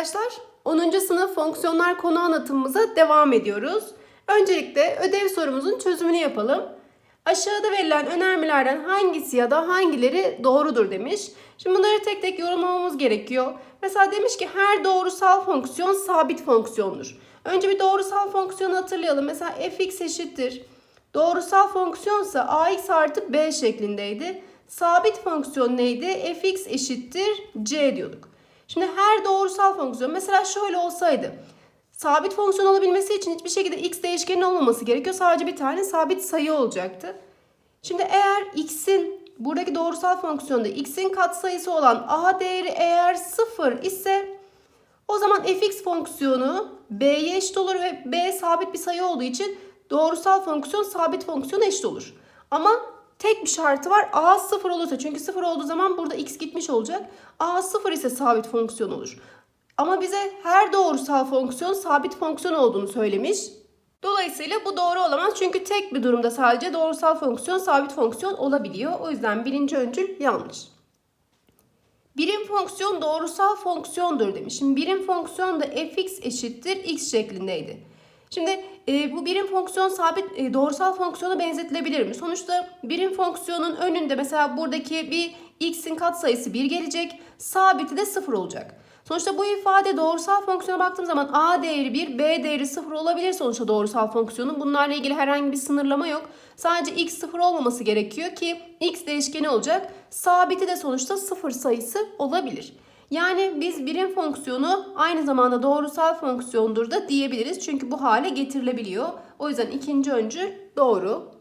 arkadaşlar. 10. sınıf fonksiyonlar konu anlatımımıza devam ediyoruz. Öncelikle ödev sorumuzun çözümünü yapalım. Aşağıda verilen önermelerden hangisi ya da hangileri doğrudur demiş. Şimdi bunları tek tek yorumlamamız gerekiyor. Mesela demiş ki her doğrusal fonksiyon sabit fonksiyondur. Önce bir doğrusal fonksiyonu hatırlayalım. Mesela fx eşittir. Doğrusal fonksiyonsa ax artı b şeklindeydi. Sabit fonksiyon neydi? fx eşittir c diyorduk. Şimdi her doğrusal fonksiyon mesela şöyle olsaydı. Sabit fonksiyon olabilmesi için hiçbir şekilde x değişkenin olmaması gerekiyor. Sadece bir tane sabit sayı olacaktı. Şimdi eğer x'in buradaki doğrusal fonksiyonda x'in katsayısı olan a değeri eğer 0 ise o zaman fx fonksiyonu b'ye eşit olur ve b sabit bir sayı olduğu için doğrusal fonksiyon sabit fonksiyona eşit olur. Ama tek bir şartı var. A 0 olursa çünkü 0 olduğu zaman burada x gitmiş olacak. A 0 ise sabit fonksiyon olur. Ama bize her doğrusal fonksiyon sabit fonksiyon olduğunu söylemiş. Dolayısıyla bu doğru olamaz çünkü tek bir durumda sadece doğrusal fonksiyon sabit fonksiyon olabiliyor. O yüzden birinci öncül yanlış. Birim fonksiyon doğrusal fonksiyondur demiş. Şimdi birim fonksiyon da fx eşittir x şeklindeydi. Şimdi e, bu birim fonksiyon sabit e, doğrusal fonksiyona benzetilebilir mi? Sonuçta birim fonksiyonun önünde mesela buradaki bir x'in katsayısı 1 gelecek. Sabiti de 0 olacak. Sonuçta bu ifade doğrusal fonksiyona baktığım zaman a değeri 1, b değeri 0 olabilir sonuçta doğrusal fonksiyonun. Bunlarla ilgili herhangi bir sınırlama yok. Sadece x 0 olmaması gerekiyor ki x değişkeni olacak. Sabiti de sonuçta 0 sayısı olabilir. Yani biz birim fonksiyonu aynı zamanda doğrusal fonksiyondur da diyebiliriz. Çünkü bu hale getirilebiliyor. O yüzden ikinci öncü doğru.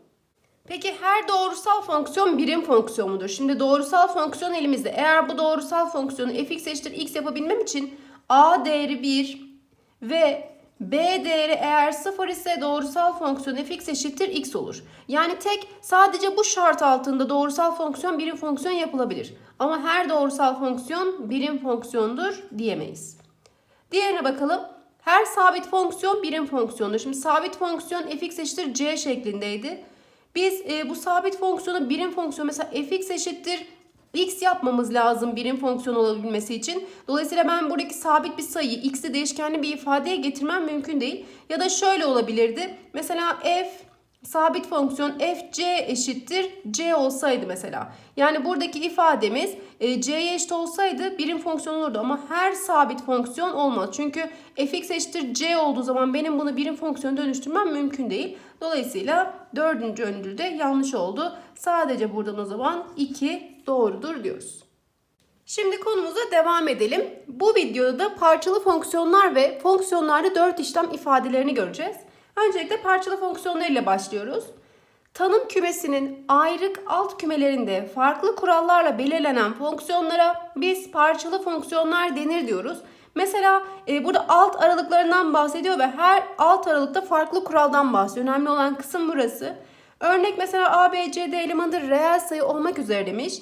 Peki her doğrusal fonksiyon birim fonksiyon mudur? Şimdi doğrusal fonksiyon elimizde. Eğer bu doğrusal fonksiyonu fx eşittir x yapabilmem için a değeri 1 ve b değeri eğer 0 ise doğrusal fonksiyon fx eşittir x olur. Yani tek sadece bu şart altında doğrusal fonksiyon birim fonksiyon yapılabilir. Ama her doğrusal fonksiyon birim fonksiyondur diyemeyiz. Diğerine bakalım. Her sabit fonksiyon birim fonksiyondur. Şimdi sabit fonksiyon fx eşittir c şeklindeydi. Biz e, bu sabit fonksiyonu birim fonksiyon mesela fx eşittir x yapmamız lazım birim fonksiyon olabilmesi için. Dolayısıyla ben buradaki sabit bir sayıyı x'i değişkenli bir ifadeye getirmem mümkün değil. Ya da şöyle olabilirdi. Mesela f sabit fonksiyon fc eşittir c olsaydı mesela. Yani buradaki ifademiz e, c'ye eşit olsaydı birim fonksiyon olurdu ama her sabit fonksiyon olmaz. Çünkü fx eşittir c olduğu zaman benim bunu birim fonksiyona dönüştürmem mümkün değil. Dolayısıyla dördüncü öncül de yanlış oldu. Sadece buradan o zaman 2 doğrudur diyoruz. Şimdi konumuza devam edelim. Bu videoda da parçalı fonksiyonlar ve fonksiyonlarda 4 işlem ifadelerini göreceğiz. Öncelikle parçalı fonksiyonlar ile başlıyoruz. Tanım kümesinin ayrık alt kümelerinde farklı kurallarla belirlenen fonksiyonlara biz parçalı fonksiyonlar denir diyoruz. Mesela e, burada alt aralıklarından bahsediyor ve her alt aralıkta farklı kuraldan bahsediyor. Önemli olan kısım burası. Örnek mesela A, B, C, D elemanı reel sayı olmak üzere demiş.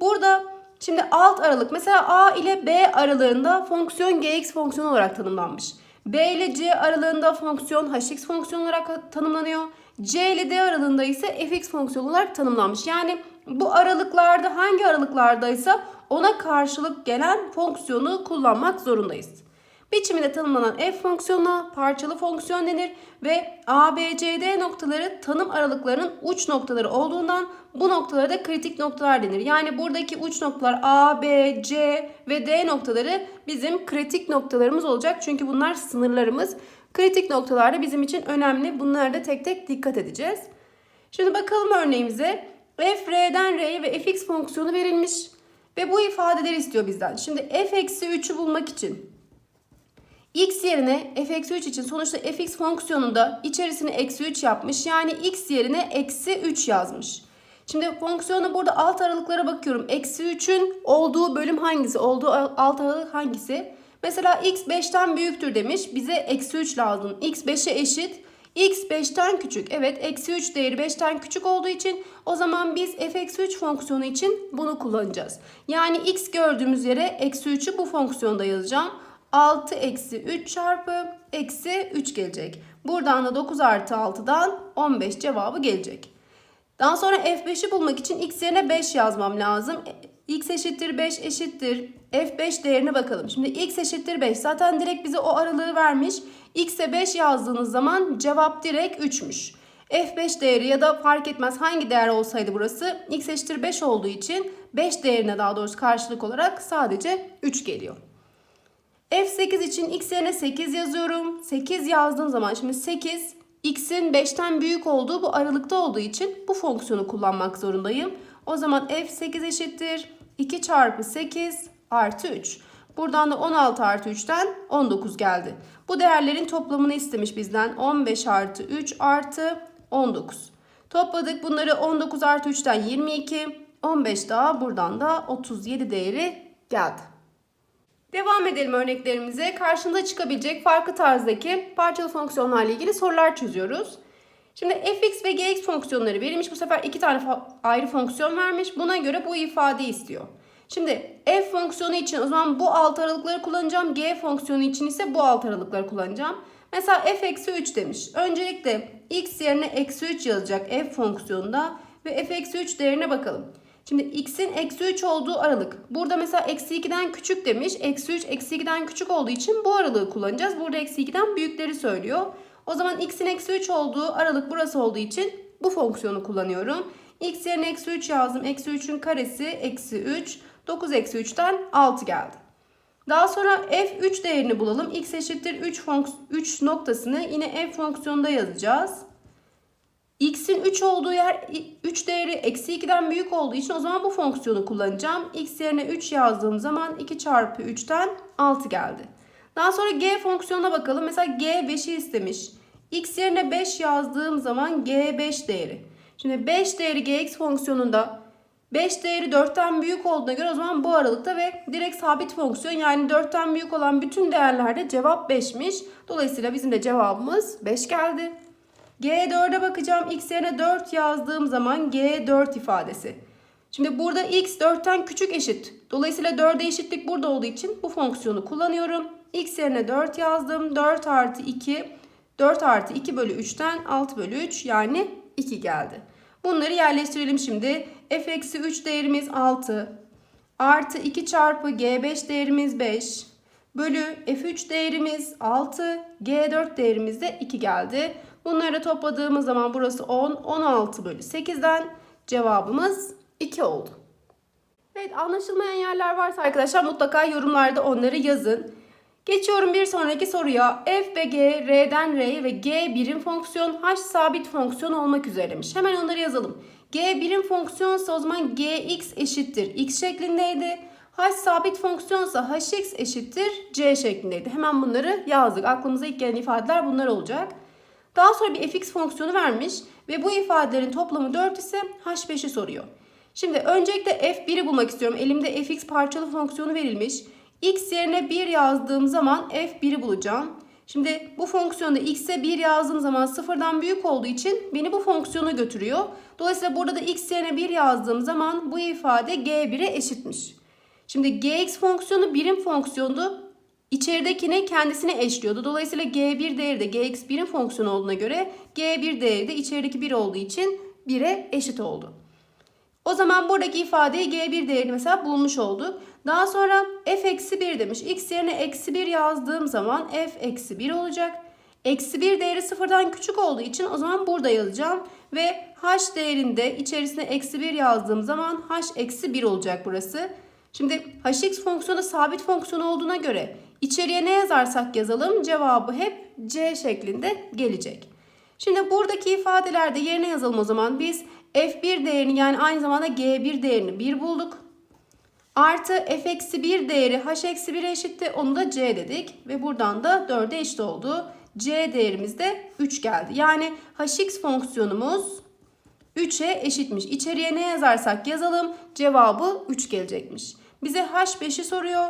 Burada şimdi alt aralık mesela A ile B aralığında fonksiyon gx fonksiyonu olarak tanımlanmış. B ile C aralığında fonksiyon hx fonksiyon olarak tanımlanıyor. C ile D aralığında ise fx fonksiyon olarak tanımlanmış. Yani bu aralıklarda hangi aralıklardaysa ona karşılık gelen fonksiyonu kullanmak zorundayız. Biçiminde tanımlanan f fonksiyonuna parçalı fonksiyon denir ve a, b, c, d noktaları tanım aralıklarının uç noktaları olduğundan bu noktalara da kritik noktalar denir. Yani buradaki uç noktalar a, b, c ve d noktaları bizim kritik noktalarımız olacak. Çünkü bunlar sınırlarımız. Kritik noktalar da bizim için önemli. Bunlara da tek tek dikkat edeceğiz. Şimdi bakalım örneğimize. f r'den r'ye ve fx fonksiyonu verilmiş. Ve bu ifadeleri istiyor bizden. Şimdi f eksi 3'ü bulmak için x yerine f eksi 3 için sonuçta fx fonksiyonunda içerisini eksi 3 yapmış. Yani x yerine eksi 3 yazmış. Şimdi fonksiyonu burada alt aralıklara bakıyorum. Eksi 3'ün olduğu bölüm hangisi? Olduğu alt aralık hangisi? Mesela x 5'ten büyüktür demiş. Bize eksi 3 lazım. x 5'e eşit. x 5'ten küçük. Evet eksi 3 değeri 5'ten küçük olduğu için o zaman biz f eksi 3 fonksiyonu için bunu kullanacağız. Yani x gördüğümüz yere eksi 3'ü bu fonksiyonda yazacağım. 6 eksi 3 çarpı eksi 3 gelecek. Buradan da 9 artı 6'dan 15 cevabı gelecek. Daha sonra f5'i bulmak için x yerine 5 yazmam lazım. x eşittir 5 eşittir f5 değerine bakalım. Şimdi x eşittir 5 zaten direkt bize o aralığı vermiş. x'e 5 yazdığınız zaman cevap direkt 3'müş. f5 değeri ya da fark etmez hangi değer olsaydı burası x eşittir 5 olduğu için 5 değerine daha doğrusu karşılık olarak sadece 3 geliyor. F8 için x yerine 8 yazıyorum. 8 yazdığım zaman şimdi 8 x'in 5'ten büyük olduğu bu aralıkta olduğu için bu fonksiyonu kullanmak zorundayım. O zaman f8 eşittir 2 çarpı 8 artı 3. Buradan da 16 artı 3'ten 19 geldi. Bu değerlerin toplamını istemiş bizden. 15 artı 3 artı 19. Topladık bunları 19 artı 3'ten 22. 15 daha buradan da 37 değeri geldi. Devam edelim örneklerimize. Karşında çıkabilecek farklı tarzdaki parçalı fonksiyonlarla ilgili sorular çözüyoruz. Şimdi fx ve gx fonksiyonları verilmiş. Bu sefer iki tane ayrı fonksiyon vermiş. Buna göre bu ifadeyi istiyor. Şimdi f fonksiyonu için o zaman bu alt aralıkları kullanacağım. G fonksiyonu için ise bu alt aralıkları kullanacağım. Mesela f eksi 3 demiş. Öncelikle x yerine eksi 3 yazacak f fonksiyonunda ve f eksi 3 değerine bakalım. Şimdi x'in eksi 3 olduğu aralık. Burada mesela eksi 2'den küçük demiş. Eksi 3 eksi 2'den küçük olduğu için bu aralığı kullanacağız. Burada eksi 2'den büyükleri söylüyor. O zaman x'in eksi 3 olduğu aralık burası olduğu için bu fonksiyonu kullanıyorum. x yerine eksi 3 yazdım. Eksi 3'ün karesi eksi 3. 9 eksi 3'ten 6 geldi. Daha sonra f3 değerini bulalım. x eşittir 3, 3 noktasını yine f fonksiyonunda yazacağız. X'in 3 olduğu yer 3 değeri eksi 2'den büyük olduğu için o zaman bu fonksiyonu kullanacağım. x yerine 3 yazdığım zaman 2 çarpı 3'ten 6 geldi. Daha sonra g fonksiyonuna bakalım. Mesela g 5'i istemiş. x yerine 5 yazdığım zaman g 5 değeri. Şimdi 5 değeri gx fonksiyonunda 5 değeri 4'ten büyük olduğuna göre o zaman bu aralıkta ve direkt sabit fonksiyon yani 4'ten büyük olan bütün değerlerde cevap 5'miş. Dolayısıyla bizim de cevabımız 5 geldi. G4'e bakacağım. X yerine 4 yazdığım zaman G4 ifadesi. Şimdi burada X 4'ten küçük eşit. Dolayısıyla 4'e eşitlik burada olduğu için bu fonksiyonu kullanıyorum. X yerine 4 yazdım. 4 artı 2. 4 artı 2 bölü 3'ten 6 bölü 3 yani 2 geldi. Bunları yerleştirelim şimdi. F eksi 3 değerimiz 6. Artı 2 çarpı G5 değerimiz 5. Bölü F3 değerimiz 6. G4 değerimiz de 2 geldi. Bunları topladığımız zaman burası 10. 16 bölü 8'den cevabımız 2 oldu. Evet anlaşılmayan yerler varsa arkadaşlar mutlaka yorumlarda onları yazın. Geçiyorum bir sonraki soruya. F ve G, R'den R'ye ve G birim fonksiyon, H sabit fonksiyon olmak üzereymiş. Hemen onları yazalım. G birim fonksiyonsa o zaman Gx eşittir x şeklindeydi. H sabit fonksiyonsa Hx eşittir c şeklindeydi. Hemen bunları yazdık. Aklımıza ilk gelen ifadeler bunlar olacak. Daha sonra bir fx fonksiyonu vermiş ve bu ifadelerin toplamı 4 ise h5'i soruyor. Şimdi öncelikle f1'i bulmak istiyorum. Elimde fx parçalı fonksiyonu verilmiş. x yerine 1 yazdığım zaman f1'i bulacağım. Şimdi bu fonksiyonda x'e 1 yazdığım zaman sıfırdan büyük olduğu için beni bu fonksiyona götürüyor. Dolayısıyla burada da x yerine 1 yazdığım zaman bu ifade g1'e eşitmiş. Şimdi gx fonksiyonu birim fonksiyondu. İçeridekini kendisine eşliyordu. Dolayısıyla g1 değeri de gx birim fonksiyon olduğuna göre g1 değeri de içerideki 1 olduğu için 1'e eşit oldu. O zaman buradaki ifadeyi g1 değerini mesela bulmuş olduk. Daha sonra f eksi 1 demiş. x yerine eksi 1 yazdığım zaman f eksi 1 olacak. Eksi 1 değeri sıfırdan küçük olduğu için o zaman burada yazacağım. Ve h değerinde içerisine eksi 1 yazdığım zaman h eksi 1 olacak burası. Şimdi hx fonksiyonu sabit fonksiyon olduğuna göre içeriye ne yazarsak yazalım cevabı hep c şeklinde gelecek. Şimdi buradaki ifadelerde yerine yazalım o zaman. Biz f1 değerini yani aynı zamanda g1 değerini 1 bulduk. Artı f eksi 1 değeri h eksi 1'e eşitti. Onu da c dedik. Ve buradan da 4'e eşit oldu. c değerimiz de 3 geldi. Yani hx fonksiyonumuz 3'e eşitmiş. İçeriye ne yazarsak yazalım cevabı 3 gelecekmiş. Bize h5'i soruyor.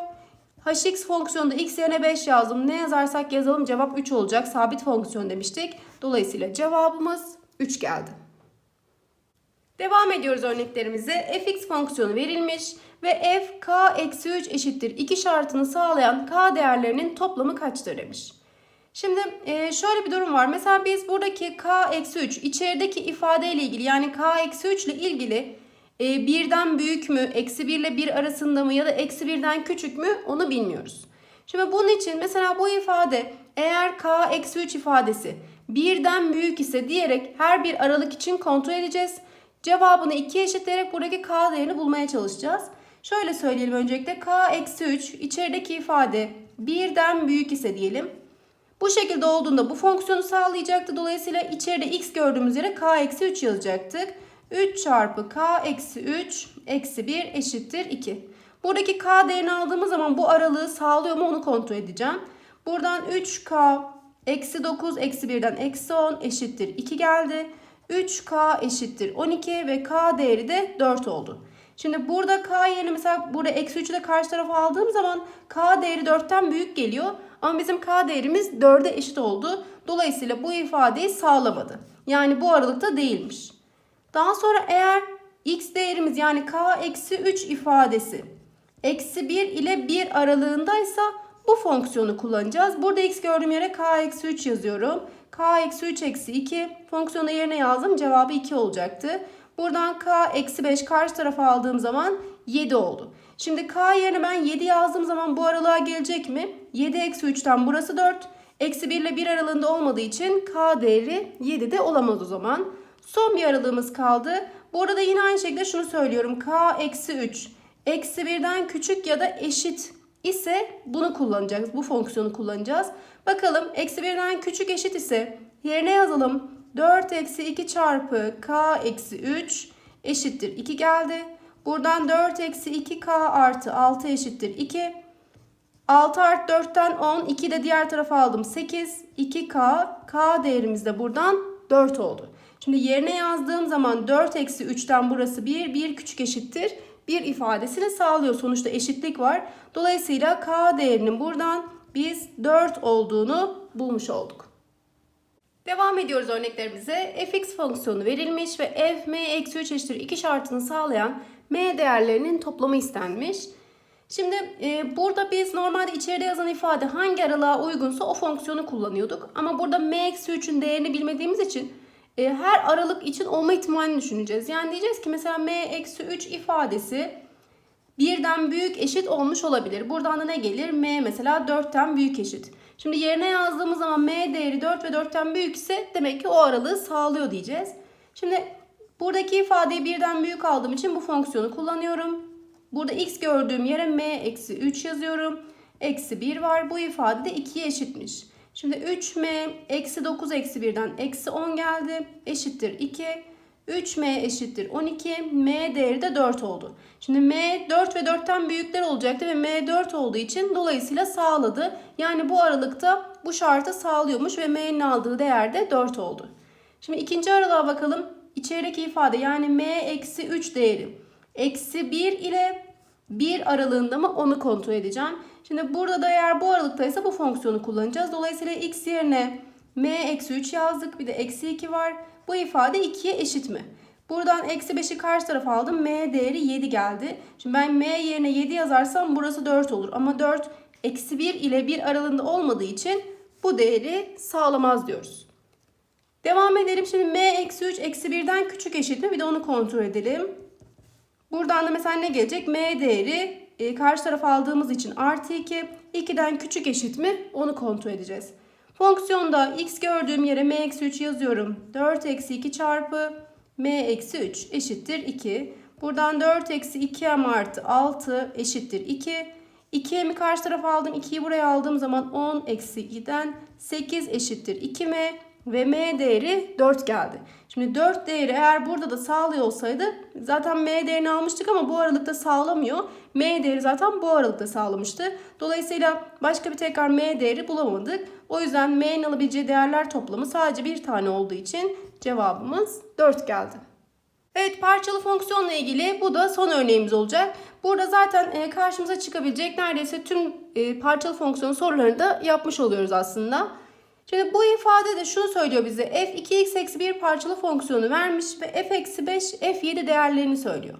Hx fonksiyonunda x yerine 5 yazdım. Ne yazarsak yazalım cevap 3 olacak. Sabit fonksiyon demiştik. Dolayısıyla cevabımız 3 geldi. Devam ediyoruz örneklerimize. fx fonksiyonu verilmiş ve f k eksi 3 eşittir 2 şartını sağlayan k değerlerinin toplamı kaçtır demiş. Şimdi e, şöyle bir durum var. Mesela biz buradaki k eksi 3 içerideki ifade ile ilgili yani k eksi 3 ile ilgili e, birden büyük mü, eksi 1 ile 1 arasında mı ya da eksi 1'den küçük mü onu bilmiyoruz. Şimdi bunun için mesela bu ifade eğer k eksi 3 ifadesi birden büyük ise diyerek her bir aralık için kontrol edeceğiz. Cevabını 2'ye eşitleyerek buradaki k değerini bulmaya çalışacağız. Şöyle söyleyelim öncelikle k eksi 3 içerideki ifade birden büyük ise diyelim. Bu şekilde olduğunda bu fonksiyonu sağlayacaktı. Dolayısıyla içeride x gördüğümüz yere k eksi 3 yazacaktık. 3 çarpı k eksi 3 eksi 1 eşittir 2. Buradaki k değerini aldığımız zaman bu aralığı sağlıyor mu onu kontrol edeceğim. Buradan 3k eksi 9 eksi 1'den eksi 10 eşittir 2 geldi. 3k eşittir 12 ve k değeri de 4 oldu. Şimdi burada k yerine mesela burada eksi 3'ü de karşı tarafa aldığım zaman k değeri 4'ten büyük geliyor. Ama bizim k değerimiz 4'e eşit oldu. Dolayısıyla bu ifadeyi sağlamadı. Yani bu aralıkta değilmiş. Daha sonra eğer x değerimiz yani k eksi 3 ifadesi eksi 1 ile 1 aralığındaysa bu fonksiyonu kullanacağız. Burada x gördüğüm yere k eksi 3 yazıyorum. k eksi 3 eksi 2 fonksiyonu yerine yazdım. Cevabı 2 olacaktı. Buradan k eksi 5 karşı tarafa aldığım zaman 7 oldu. Şimdi k yerine ben 7 yazdığım zaman bu aralığa gelecek mi? 7 eksi 3'ten burası 4. Eksi 1 ile 1 aralığında olmadığı için k değeri 7 de olamaz o zaman. Son bir aralığımız kaldı. Bu arada yine aynı şekilde şunu söylüyorum. k eksi 3 eksi 1'den küçük ya da eşit ise bunu kullanacağız. Bu fonksiyonu kullanacağız. Bakalım eksi 1'den küçük eşit ise yerine yazalım. 4 eksi 2 çarpı k eksi 3 eşittir 2 geldi. Buradan 4 eksi 2k artı 6 eşittir 2. 6 artı 4'ten 10. 2 de diğer tarafa aldım. 8. 2k. K değerimiz de buradan 4 oldu. Şimdi yerine yazdığım zaman 4 eksi 3'ten burası 1. 1 küçük eşittir. 1 ifadesini sağlıyor. Sonuçta eşitlik var. Dolayısıyla k değerinin buradan biz 4 olduğunu bulmuş olduk. Devam ediyoruz örneklerimize. fx fonksiyonu verilmiş ve f m eksi 3 eşittir 2 şartını sağlayan m değerlerinin toplamı istenmiş. Şimdi e, burada biz normalde içeride yazan ifade hangi aralığa uygunsa o fonksiyonu kullanıyorduk. Ama burada m eksi 3'ün değerini bilmediğimiz için e, her aralık için olma ihtimalini düşüneceğiz. Yani diyeceğiz ki mesela m eksi 3 ifadesi birden büyük eşit olmuş olabilir. Buradan da ne gelir? m mesela 4'ten büyük eşit. Şimdi yerine yazdığımız zaman m değeri 4 ve 4'ten büyük ise demek ki o aralığı sağlıyor diyeceğiz. Şimdi buradaki ifadeyi birden büyük aldığım için bu fonksiyonu kullanıyorum. Burada x gördüğüm yere m eksi 3 yazıyorum. Eksi 1 var. Bu ifade de 2'ye eşitmiş. Şimdi 3m eksi 9 eksi 1'den eksi 10 geldi. Eşittir 2. 3m eşittir 12. m değeri de 4 oldu. Şimdi m 4 ve 4'ten büyükler olacaktı ve m 4 olduğu için dolayısıyla sağladı. Yani bu aralıkta bu şartı sağlıyormuş ve m'nin aldığı değer de 4 oldu. Şimdi ikinci aralığa bakalım. İçerideki ifade yani m eksi 3 değeri. Eksi 1 ile 1 aralığında mı onu kontrol edeceğim. Şimdi burada da eğer bu aralıktaysa bu fonksiyonu kullanacağız. Dolayısıyla x yerine m eksi 3 yazdık. Bir de eksi 2 var. Bu ifade 2'ye eşit mi? Buradan eksi 5'i karşı tarafa aldım. M değeri 7 geldi. Şimdi ben M yerine 7 yazarsam burası 4 olur. Ama 4 eksi 1 ile 1 aralığında olmadığı için bu değeri sağlamaz diyoruz. Devam edelim. Şimdi M eksi 3 eksi 1'den küçük eşit mi? Bir de onu kontrol edelim. Buradan da mesela ne gelecek? M değeri e, karşı tarafa aldığımız için artı 2. 2'den küçük eşit mi? Onu kontrol edeceğiz. Fonksiyonda x gördüğüm yere m eksi 3 yazıyorum. 4 eksi 2 çarpı m eksi 3 eşittir 2. Buradan 4 eksi 2m artı 6 eşittir 2. 2m'i karşı tarafa aldım. 2'yi buraya aldığım zaman 10 eksi 2'den 8 eşittir 2m ve m değeri 4 geldi. Şimdi 4 değeri eğer burada da sağlıyor olsaydı zaten m değerini almıştık ama bu aralıkta sağlamıyor. m değeri zaten bu aralıkta sağlamıştı. Dolayısıyla başka bir tekrar m değeri bulamadık. O yüzden m'nin alabileceği değerler toplamı sadece bir tane olduğu için cevabımız 4 geldi. Evet parçalı fonksiyonla ilgili bu da son örneğimiz olacak. Burada zaten e, karşımıza çıkabilecek neredeyse tüm e, parçalı fonksiyon sorularını da yapmış oluyoruz aslında. Şimdi bu ifade de şunu söylüyor bize. f 2x eksi 1 parçalı fonksiyonu vermiş ve f eksi 5 f7 değerlerini söylüyor.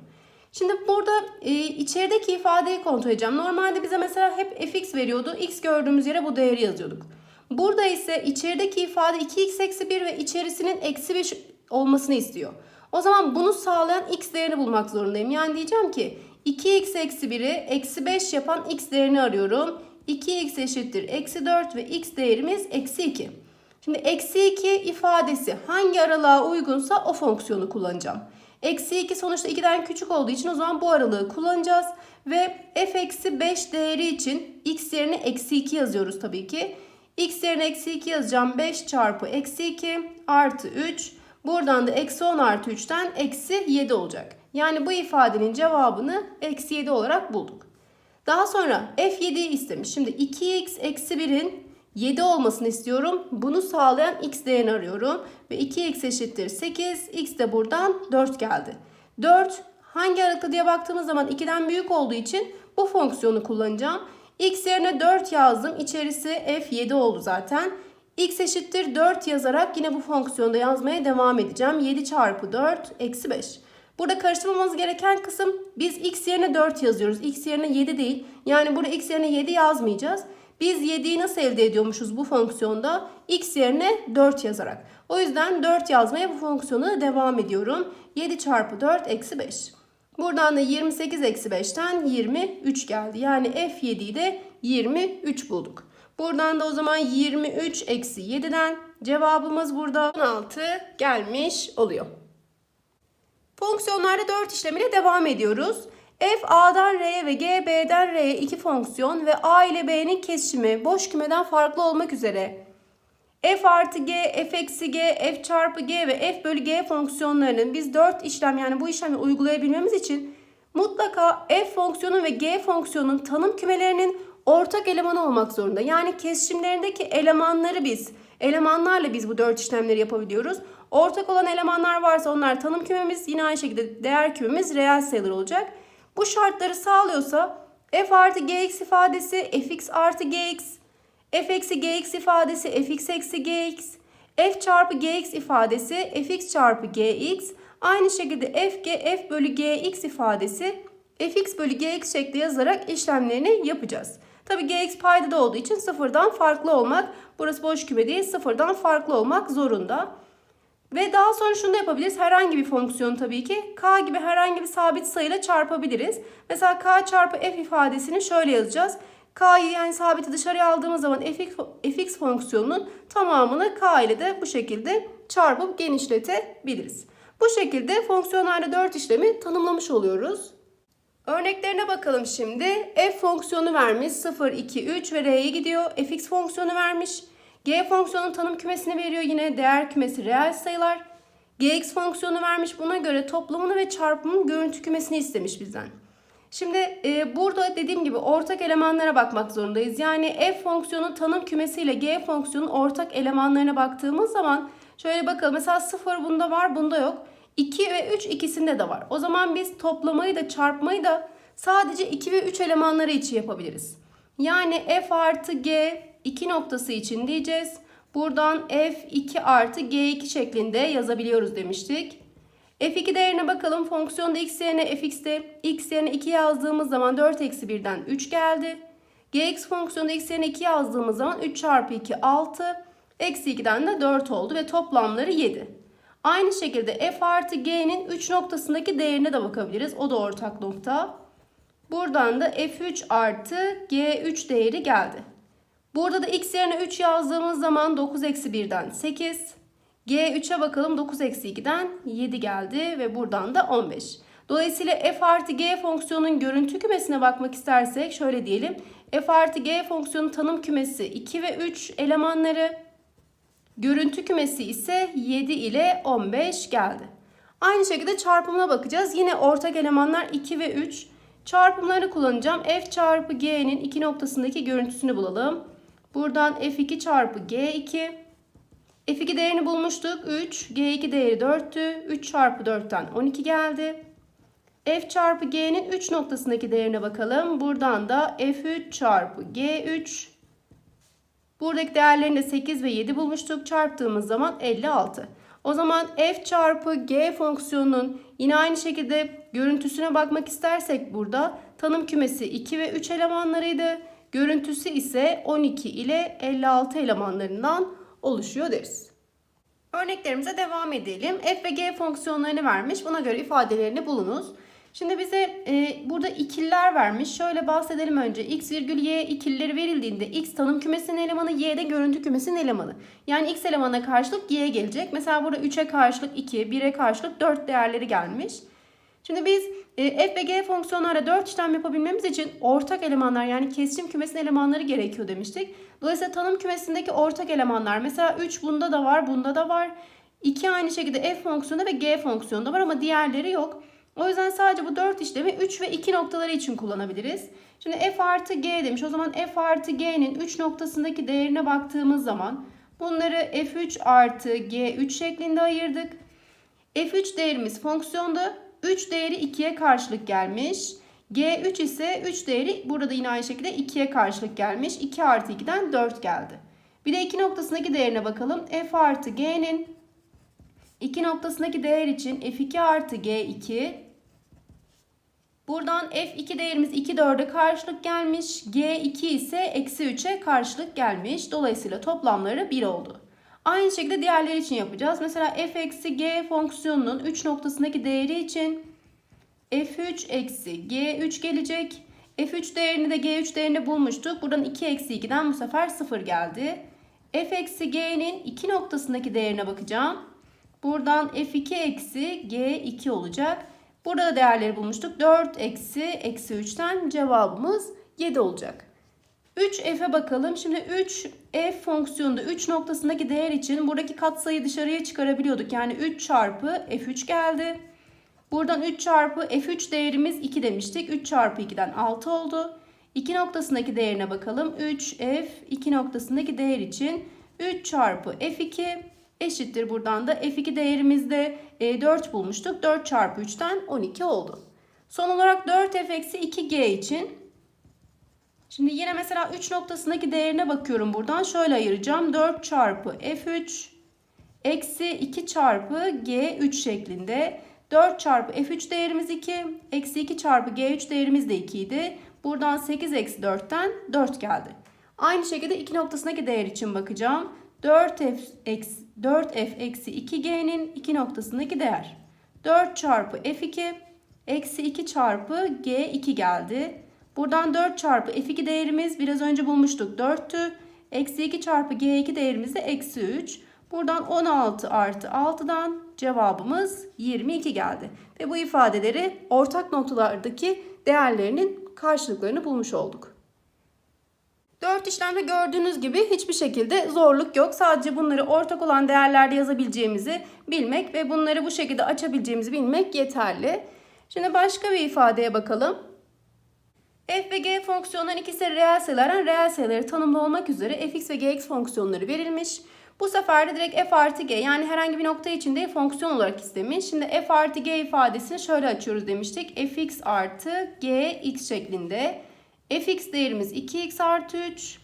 Şimdi burada e, içerideki ifadeyi kontrol edeceğim. Normalde bize mesela hep fx veriyordu. x gördüğümüz yere bu değeri yazıyorduk. Burada ise içerideki ifade 2x eksi 1 ve içerisinin eksi 5 olmasını istiyor. O zaman bunu sağlayan x değerini bulmak zorundayım. Yani diyeceğim ki 2x eksi 1'i eksi 5 yapan x değerini arıyorum. 2x eşittir eksi 4 ve x değerimiz eksi 2. Şimdi eksi 2 ifadesi hangi aralığa uygunsa o fonksiyonu kullanacağım. Eksi 2 sonuçta 2'den küçük olduğu için o zaman bu aralığı kullanacağız. Ve f eksi 5 değeri için x yerine eksi 2 yazıyoruz tabii ki. x yerine eksi 2 yazacağım. 5 çarpı eksi 2 artı 3. Buradan da eksi 10 artı 3'ten eksi 7 olacak. Yani bu ifadenin cevabını eksi 7 olarak bulduk. Daha sonra f7'yi istemiş. Şimdi 2x eksi 1'in 7 olmasını istiyorum. Bunu sağlayan x değerini arıyorum. Ve 2x eşittir 8. x de buradan 4 geldi. 4 hangi aralıkta diye baktığımız zaman 2'den büyük olduğu için bu fonksiyonu kullanacağım. x yerine 4 yazdım. İçerisi f7 oldu zaten. x eşittir 4 yazarak yine bu fonksiyonda yazmaya devam edeceğim. 7 çarpı 4 eksi 5. Burada karıştırmamamız gereken kısım biz x yerine 4 yazıyoruz. x yerine 7 değil. Yani burada x yerine 7 yazmayacağız. Biz 7'yi nasıl elde ediyormuşuz bu fonksiyonda? x yerine 4 yazarak. O yüzden 4 yazmaya bu fonksiyona devam ediyorum. 7 çarpı 4 eksi 5. Buradan da 28 eksi 5'ten 23 geldi. Yani f7'yi de 23 bulduk. Buradan da o zaman 23 eksi 7'den cevabımız burada 16 gelmiş oluyor. Fonksiyonlarda 4 işlemiyle devam ediyoruz. F A'dan R'ye ve G B'den R'ye iki fonksiyon ve A ile B'nin kesişimi boş kümeden farklı olmak üzere f artı g, f eksi g, f çarpı g ve f bölü g fonksiyonlarının biz 4 işlem yani bu işlemi uygulayabilmemiz için mutlaka f fonksiyonu ve g fonksiyonun tanım kümelerinin ortak elemanı olmak zorunda. Yani kesişimlerindeki elemanları biz, elemanlarla biz bu 4 işlemleri yapabiliyoruz. Ortak olan elemanlar varsa onlar tanım kümemiz, yine aynı şekilde değer kümemiz reel sayılar olacak. Bu şartları sağlıyorsa f artı gx ifadesi fx artı gx, f eksi gx ifadesi fx eksi gx, f çarpı gx ifadesi fx çarpı gx, aynı şekilde f, g, f bölü gx ifadesi fx bölü gx şeklinde yazarak işlemlerini yapacağız. Tabi gx paydada olduğu için sıfırdan farklı olmak, burası boş küme değil sıfırdan farklı olmak zorunda. Ve daha sonra şunu da yapabiliriz. Herhangi bir fonksiyon tabii ki k gibi herhangi bir sabit sayıyla çarpabiliriz. Mesela k çarpı f ifadesini şöyle yazacağız. k'yı yani sabiti dışarıya aldığımız zaman fx, fonksiyonunun tamamını k ile de bu şekilde çarpıp genişletebiliriz. Bu şekilde fonksiyonlarda 4 işlemi tanımlamış oluyoruz. Örneklerine bakalım şimdi. f fonksiyonu vermiş 0, 2, 3 ve r'ye gidiyor. fx fonksiyonu vermiş. G fonksiyonun tanım kümesini veriyor yine değer kümesi reel sayılar. Gx fonksiyonu vermiş buna göre toplamını ve çarpımın görüntü kümesini istemiş bizden. Şimdi e, burada dediğim gibi ortak elemanlara bakmak zorundayız. Yani f fonksiyonun tanım kümesi ile g fonksiyonun ortak elemanlarına baktığımız zaman şöyle bakalım. Mesela 0 bunda var bunda yok. 2 ve 3 ikisinde de var. O zaman biz toplamayı da çarpmayı da sadece 2 ve 3 elemanları için yapabiliriz. Yani f artı g 2 noktası için diyeceğiz. Buradan f2 artı g2 şeklinde yazabiliyoruz demiştik. f2 değerine bakalım. Fonksiyonda x yerine fx'te x yerine 2 yazdığımız zaman 4 eksi 1'den 3 geldi. gx fonksiyonda x yerine 2 yazdığımız zaman 3 çarpı 2 6. Eksi 2'den de 4 oldu ve toplamları 7. Aynı şekilde f artı g'nin 3 noktasındaki değerine de bakabiliriz. O da ortak nokta. Buradan da f3 artı g3 değeri geldi. Burada da x yerine 3 yazdığımız zaman 9 eksi 1'den 8. G3'e bakalım 9 eksi 2'den 7 geldi ve buradan da 15. Dolayısıyla f artı g fonksiyonun görüntü kümesine bakmak istersek şöyle diyelim. f artı g fonksiyonun tanım kümesi 2 ve 3 elemanları. Görüntü kümesi ise 7 ile 15 geldi. Aynı şekilde çarpımına bakacağız. Yine ortak elemanlar 2 ve 3. Çarpımları kullanacağım. f çarpı g'nin iki noktasındaki görüntüsünü bulalım. Buradan f2 çarpı g2. f2 değerini bulmuştuk. 3. g2 değeri 4'tü. 3 çarpı 4'ten 12 geldi. f çarpı g'nin 3 noktasındaki değerine bakalım. Buradan da f3 çarpı g3. Buradaki değerlerini de 8 ve 7 bulmuştuk. Çarptığımız zaman 56. O zaman f çarpı g fonksiyonunun yine aynı şekilde görüntüsüne bakmak istersek burada tanım kümesi 2 ve 3 elemanlarıydı. Görüntüsü ise 12 ile 56 elemanlarından oluşuyor deriz. Örneklerimize devam edelim. F ve G fonksiyonlarını vermiş. Buna göre ifadelerini bulunuz. Şimdi bize e, burada ikililer vermiş. Şöyle bahsedelim önce. X virgül Y ikilileri verildiğinde X tanım kümesinin elemanı, Y de görüntü kümesinin elemanı. Yani X elemanına karşılık Y gelecek. Mesela burada 3'e karşılık 2, 1'e karşılık 4 değerleri gelmiş. Şimdi biz e, F ve G fonksiyonlarla 4 işlem yapabilmemiz için ortak elemanlar yani kesişim kümesinin elemanları gerekiyor demiştik. Dolayısıyla tanım kümesindeki ortak elemanlar mesela 3 bunda da var, bunda da var. 2 aynı şekilde F fonksiyonu ve G fonksiyonu var ama diğerleri yok. O yüzden sadece bu 4 işlemi 3 ve 2 noktaları için kullanabiliriz. Şimdi f artı g demiş. O zaman f artı g'nin 3 noktasındaki değerine baktığımız zaman bunları f3 artı g3 şeklinde ayırdık. f3 değerimiz fonksiyonda 3 değeri 2'ye karşılık gelmiş. g3 ise 3 değeri burada yine aynı şekilde 2'ye karşılık gelmiş. 2 artı 2'den 4 geldi. Bir de 2 noktasındaki değerine bakalım. f artı g'nin 2 noktasındaki değer için f2 artı g2 Buradan F2 değerimiz 2 4'e karşılık gelmiş. G2 ise eksi 3'e karşılık gelmiş. Dolayısıyla toplamları 1 oldu. Aynı şekilde diğerleri için yapacağız. Mesela f eksi g fonksiyonunun 3 noktasındaki değeri için f3 eksi g3 gelecek. f3 değerini de g3 değerini bulmuştuk. Buradan 2 eksi 2'den bu sefer 0 geldi. f eksi g'nin 2 noktasındaki değerine bakacağım. Buradan f2 eksi g2 olacak. Burada da değerleri bulmuştuk. 4 eksi eksi 3'ten cevabımız 7 olacak. 3f'e bakalım. Şimdi 3f fonksiyonunda 3 noktasındaki değer için buradaki katsayı dışarıya çıkarabiliyorduk. Yani 3 çarpı f3 geldi. Buradan 3 çarpı f3 değerimiz 2 demiştik. 3 çarpı 2'den 6 oldu. 2 noktasındaki değerine bakalım. 3f 2 noktasındaki değer için 3 çarpı f2 eşittir buradan da f2 değerimizde 4 e, bulmuştuk. 4 çarpı 3'ten 12 oldu. Son olarak 4f eksi 2g için şimdi yine mesela 3 noktasındaki değerine bakıyorum buradan. Şöyle ayıracağım. 4 çarpı f3 eksi 2 çarpı g3 şeklinde. 4 çarpı f3 değerimiz 2. Eksi 2 çarpı g3 değerimiz de 2 idi. Buradan 8 eksi 4'ten 4 geldi. Aynı şekilde 2 noktasındaki değer için bakacağım. 4f eksi 4f eksi 2g'nin 2 noktasındaki değer. 4 çarpı f2 eksi 2 çarpı g2 geldi. Buradan 4 çarpı f2 değerimiz biraz önce bulmuştuk 4'tü. Eksi 2 çarpı g2 değerimiz de eksi 3. Buradan 16 artı 6'dan cevabımız 22 geldi. Ve bu ifadeleri ortak noktalardaki değerlerinin karşılıklarını bulmuş olduk. Dört işlemde gördüğünüz gibi hiçbir şekilde zorluk yok. Sadece bunları ortak olan değerlerde yazabileceğimizi bilmek ve bunları bu şekilde açabileceğimizi bilmek yeterli. Şimdi başka bir ifadeye bakalım. F ve g fonksiyonların ikisi reel sayılardan reel sayıları tanımlı olmak üzere fx ve gx fonksiyonları verilmiş. Bu sefer de direkt f artı g yani herhangi bir nokta için değil fonksiyon olarak istemiş. Şimdi f artı g ifadesini şöyle açıyoruz demiştik. fx artı gx şeklinde fx değerimiz 2x artı 3.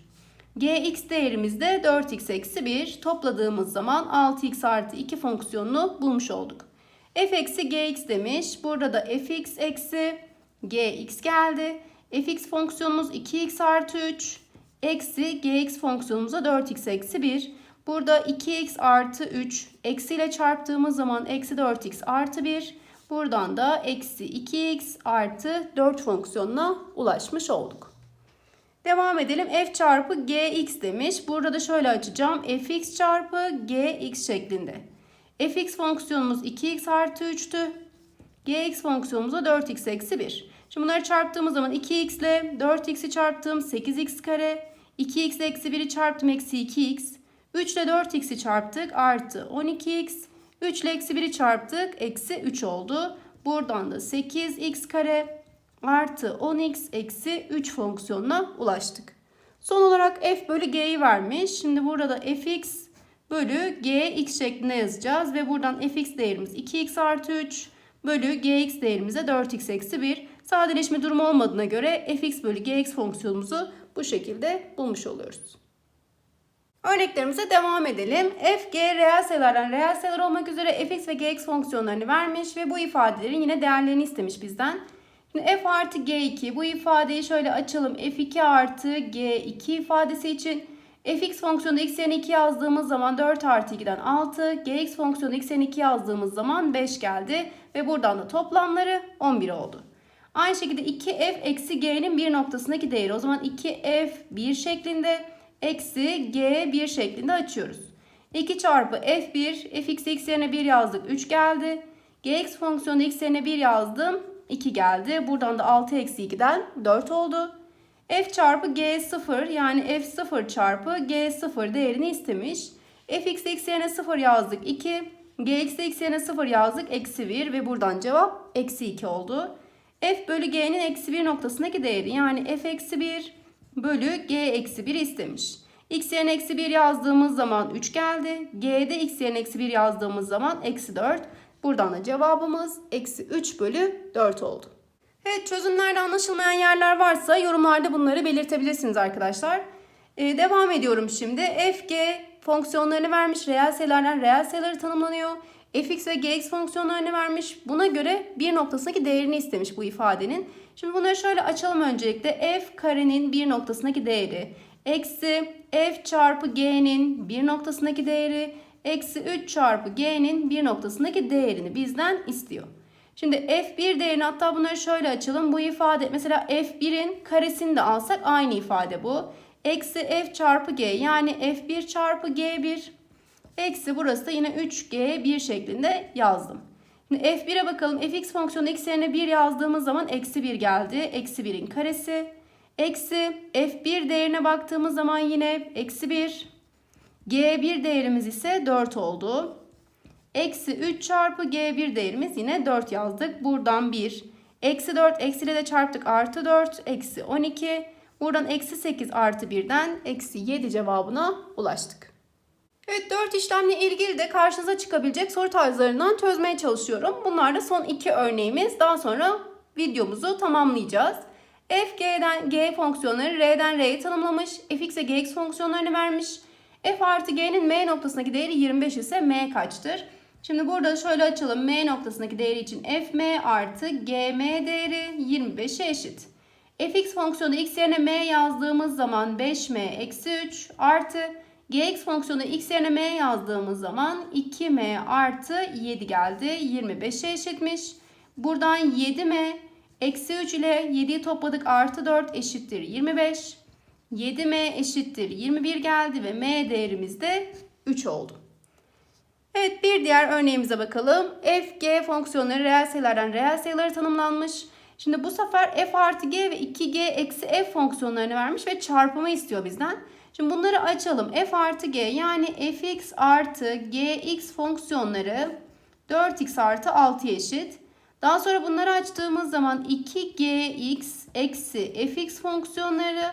gx değerimiz de 4x eksi 1. Topladığımız zaman 6x artı 2 fonksiyonunu bulmuş olduk. f eksi gx demiş. Burada da fx eksi gx geldi. Fx fonksiyonumuz 2x artı 3. Eksi gx fonksiyonumuza 4x eksi 1. Burada 2x artı 3 eksiyle çarptığımız zaman eksi 4x artı 1. Buradan da eksi 2x artı 4 fonksiyonuna ulaşmış olduk. Devam edelim. f çarpı gx demiş. Burada da şöyle açacağım. fx çarpı gx şeklinde. fx fonksiyonumuz 2x artı 3'tü. gx fonksiyonumuz da 4x eksi 1. Şimdi bunları çarptığımız zaman 2x ile 4x'i çarptım 8x kare. 2x eksi 1'i çarptım eksi 2x. 3 ile 4x'i çarptık artı 12x. 3 ile eksi 1'i çarptık. Eksi 3 oldu. Buradan da 8x kare artı 10x eksi 3 fonksiyonuna ulaştık. Son olarak f bölü g'yi vermiş. Şimdi burada da fx bölü gx şeklinde yazacağız. Ve buradan fx değerimiz 2x artı 3 bölü gx değerimize 4x eksi 1. Sadeleşme durumu olmadığına göre fx bölü gx fonksiyonumuzu bu şekilde bulmuş oluyoruz. Örneklerimize devam edelim. f, g reel sayılardan reel sayılar olmak üzere fx ve gx fonksiyonlarını vermiş ve bu ifadelerin yine değerlerini istemiş bizden. Şimdi f artı g2 bu ifadeyi şöyle açalım. f2 artı g2 ifadesi için fx fonksiyonunda x yerine 2 yazdığımız zaman 4 artı 2'den 6. gx fonksiyonunda x yerine 2 yazdığımız zaman 5 geldi. Ve buradan da toplamları 11 oldu. Aynı şekilde 2f eksi g'nin bir noktasındaki değeri. O zaman 2f 1 şeklinde eksi g 1 şeklinde açıyoruz. 2 çarpı f1 fx x yerine 1 yazdık 3 geldi. gx fonksiyonu x yerine 1 yazdım 2 geldi. Buradan da 6 eksi 2'den 4 oldu. f çarpı g0 yani f0 çarpı g0 değerini istemiş. fx x yerine 0 yazdık 2. gx x yerine 0 yazdık eksi 1 ve buradan cevap eksi 2 oldu. F bölü g'nin eksi 1 noktasındaki değeri yani f eksi 1 bölü g eksi 1 istemiş. x yerine eksi 1 yazdığımız zaman 3 geldi. g'de x yerine eksi 1 yazdığımız zaman eksi 4. Buradan da cevabımız eksi 3 bölü 4 oldu. Evet çözümlerde anlaşılmayan yerler varsa yorumlarda bunları belirtebilirsiniz arkadaşlar. Ee, devam ediyorum şimdi. f, g fonksiyonlarını vermiş. Reel sayılardan reel sayıları tanımlanıyor. Fx ve gx fonksiyonlarını vermiş. Buna göre bir noktasındaki değerini istemiş bu ifadenin. Şimdi bunları şöyle açalım öncelikle. f karenin bir noktasındaki değeri. Eksi f çarpı g'nin bir noktasındaki değeri. Eksi 3 çarpı g'nin bir noktasındaki değerini bizden istiyor. Şimdi f1 değerini hatta bunları şöyle açalım. Bu ifade mesela f1'in karesini de alsak aynı ifade bu. Eksi f çarpı g yani f1 çarpı g1 eksi burası da yine 3g1 şeklinde yazdım. Şimdi f1'e bakalım. fx fonksiyonu x yerine 1 yazdığımız zaman eksi 1 geldi. Eksi 1'in karesi. Eksi f1 değerine baktığımız zaman yine eksi 1. g1 değerimiz ise 4 oldu. Eksi 3 çarpı G1 değerimiz yine 4 yazdık. Buradan 1. Eksi 4 eksiyle de çarptık artı 4. Eksi 12. Buradan eksi 8 artı 1'den eksi 7 cevabına ulaştık. Evet 4 işlemle ilgili de karşınıza çıkabilecek soru tarzlarından çözmeye çalışıyorum. Bunlar da son iki örneğimiz. Daha sonra videomuzu tamamlayacağız. f, g'den g fonksiyonları r'den r'yi tanımlamış. fx ve gx fonksiyonlarını vermiş. f artı g'nin m noktasındaki değeri 25 ise m kaçtır? Şimdi burada şöyle açalım. M noktasındaki değeri için fm artı gm değeri 25'e eşit. fx fonksiyonu x yerine m yazdığımız zaman 5m eksi 3 artı gx fonksiyonu x yerine m yazdığımız zaman 2m artı 7 geldi. 25'e eşitmiş. Buradan 7m eksi 3 ile 7'yi topladık artı 4 eşittir 25. 7m eşittir 21 geldi ve m değerimiz de 3 oldu. Evet bir diğer örneğimize bakalım. f, g fonksiyonları reel sayılardan reel sayıları tanımlanmış. Şimdi bu sefer f artı g ve 2g eksi f fonksiyonlarını vermiş ve çarpımı istiyor bizden. Şimdi bunları açalım. f artı g yani fx artı gx fonksiyonları 4x artı 6'ya eşit. Daha sonra bunları açtığımız zaman 2gx eksi fx fonksiyonları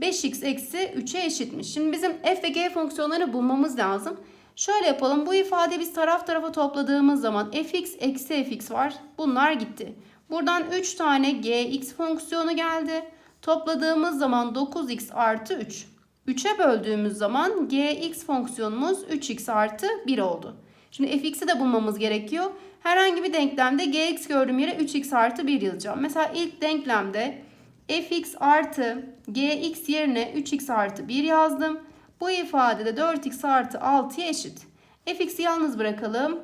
5x eksi 3'e eşitmiş. Şimdi bizim f ve g fonksiyonlarını bulmamız lazım. Şöyle yapalım. Bu ifadeyi biz taraf tarafa topladığımız zaman fx eksi fx var. Bunlar gitti. Buradan 3 tane gx fonksiyonu geldi. Topladığımız zaman 9x artı 3. 3'e böldüğümüz zaman gx fonksiyonumuz 3x artı 1 oldu. Şimdi fx'i de bulmamız gerekiyor. Herhangi bir denklemde gx gördüğüm yere 3x artı 1 yazacağım. Mesela ilk denklemde fx artı gx yerine 3x artı 1 yazdım. Bu ifadede 4x artı 6'ya eşit. fx'i yalnız bırakalım.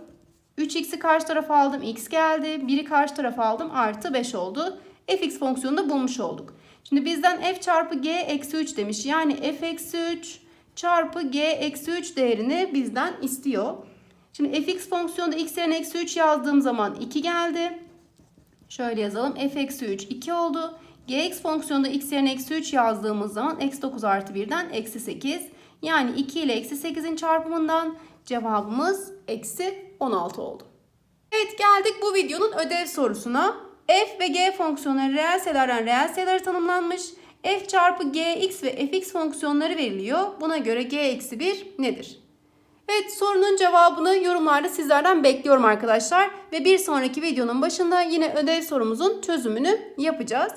3x'i karşı tarafa aldım x geldi. 1'i karşı tarafa aldım artı 5 oldu. fx fonksiyonunu da bulmuş olduk. Şimdi bizden f çarpı g eksi 3 demiş. Yani f eksi 3 çarpı g eksi 3 değerini bizden istiyor. Şimdi fx fonksiyonunda x yerine eksi 3 yazdığım zaman 2 geldi. Şöyle yazalım. f eksi 3 2 oldu. gx fonksiyonunda x yerine eksi 3 yazdığımız zaman eksi 9 artı 1'den eksi 8. Yani 2 ile eksi 8'in çarpımından cevabımız eksi 16 oldu. Evet geldik bu videonun ödev sorusuna. F ve g fonksiyonları reel sayılardan reel sayıları tanımlanmış. f çarpı gx ve fx fonksiyonları veriliyor. Buna göre g eksi 1 nedir? Evet sorunun cevabını yorumlarda sizlerden bekliyorum arkadaşlar. Ve bir sonraki videonun başında yine ödev sorumuzun çözümünü yapacağız.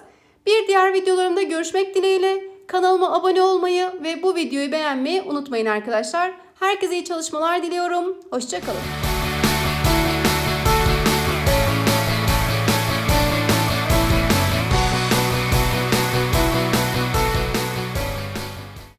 Bir diğer videolarımda görüşmek dileğiyle. Kanalıma abone olmayı ve bu videoyu beğenmeyi unutmayın arkadaşlar. Herkese iyi çalışmalar diliyorum. Hoşçakalın.